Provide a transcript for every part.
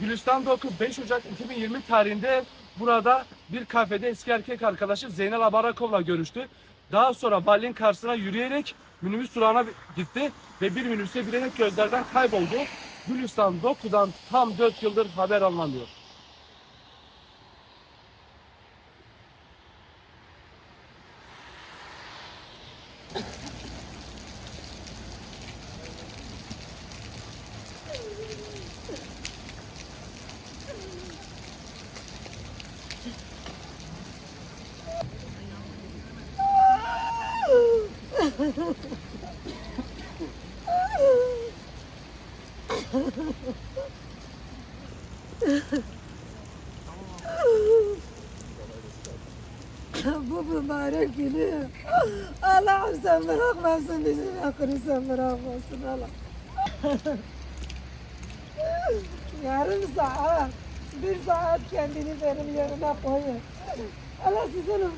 Gülistan Doku 5 Ocak 2020 tarihinde burada bir kafede eski erkek arkadaşı Zeynel Abarakov'la görüştü. Daha sonra valinin karşısına yürüyerek minibüs durağına gitti ve bir minibüse binerek gözlerden kayboldu. Gülistan Doku'dan tam 4 yıldır haber alınamıyor. Bu mübarek günü Allah'ım sen bırakmasın bizi yakını sen bırakmasın Allah. Yarım saat, bir saat kendini benim yerine koyun. Allah sizin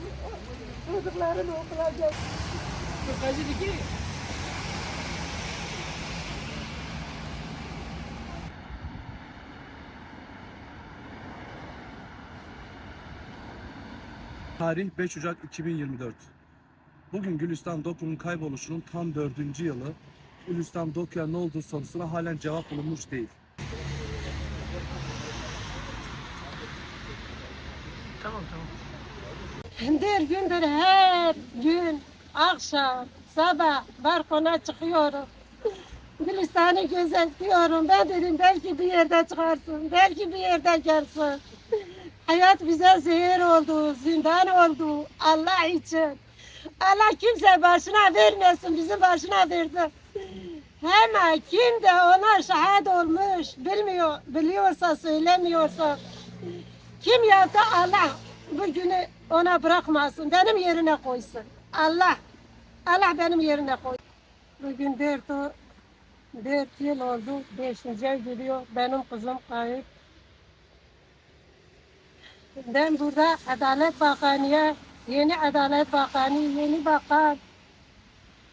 Tarih 5 Ocak 2024. Bugün Gülistan Doku'nun kayboluşunun tam dördüncü yılı. Gülistan Doku'ya ne olduğu sorusuna halen cevap bulunmuş değil. Bir gündür her gün akşam sabah balkona çıkıyorum. Gülistan'ı gözetliyorum. Ben dedim belki bir yerde çıkarsın, belki bir yerde gelsin. Hayat bize zehir oldu, zindan oldu Allah için. Allah kimse başına vermesin, bizim başına verdi. Hemen kim de ona şahit olmuş, bilmiyor, biliyorsa söylemiyorsa. Kim yaptı Allah bu günü ona bırakmasın, benim yerine koysun. Allah, Allah benim yerine koy. Bugün dört, dört yıl oldu, beşinci geliyor. Benim kızım kayıp. Ben burada Adalet Bakanı'ya, yeni Adalet Bakanı, yeni bakan,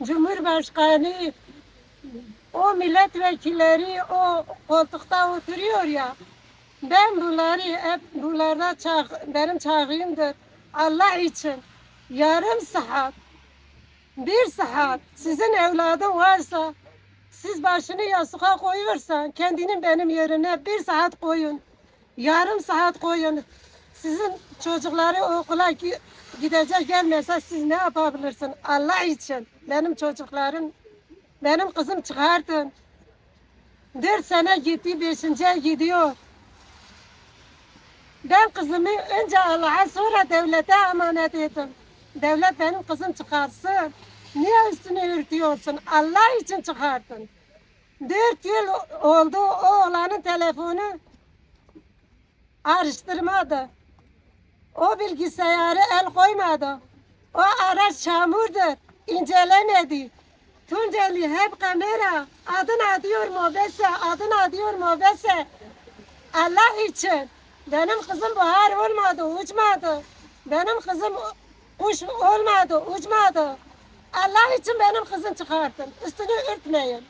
Cumhurbaşkanı, o milletvekilleri o koltukta oturuyor ya. Ben bunları hep bunlarda çağ, benim çağrımdır. Allah için yarım saat, bir saat sizin evladın varsa siz başını yastığa koyuyorsan kendinin benim yerine bir saat koyun. Yarım saat koyun. Sizin çocukları okula gi- gidecek gelmese siz ne yapabilirsiniz? Allah için benim çocuklarım, benim kızım çıkartın. Dört sene gitti, beşinci gidiyor. Ben kızımı önce Allah'a sonra devlete emanet ettim. Devlet benim kızım çıkarsın. Niye üstünü örtüyorsun? Allah için çıkartın. Dört yıl oldu o oğlanın telefonu araştırmadı. O bilgisayarı el koymadı. O araç çamurdur. incelemedi. Tunceli hep kamera. Adın adıyor mobese, adın adıyor mobese. Allah için. Benim kızım buhar olmadı, uçmadı. Benim kızım kuş olmadı, uçmadı. Allah için benim kızım çıkartın. Üstünü örtmeyin.